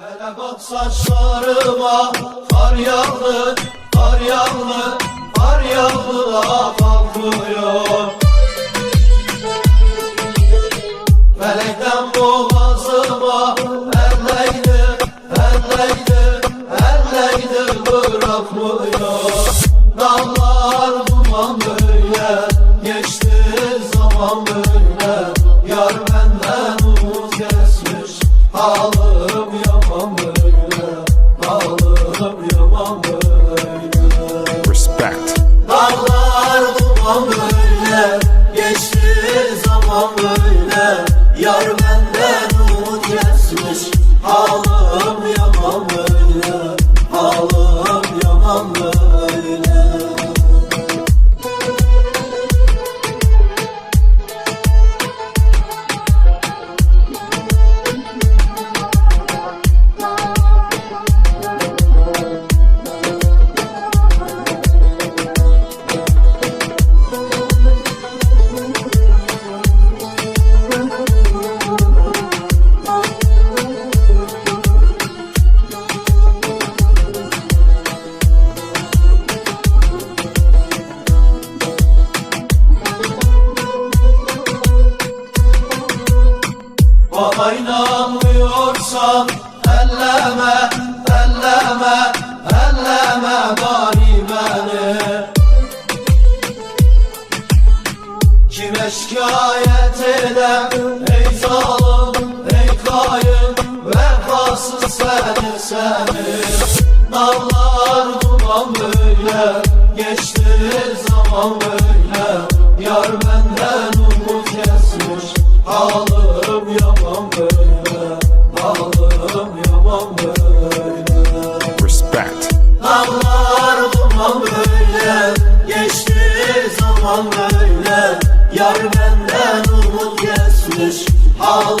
Hele bak saçlarıma kar yağdı, kar yağdı, kar yağdı da kalkmıyor. Melekten boğazıma elleydi, elleydi, elleydi bırakmıyor. Dağlar duman böyle, geçti zaman böyle. Yar benden umut kesmiş, Bana inanmıyorsan elleme, elleme, elleme bari beni. Kime şikayet edem ey zalim, ey kayın Vefasız seni seni. Dağlar duman böyle Geçti zaman böyle. Yar benden böyle Yar benden umut kesmiş böyle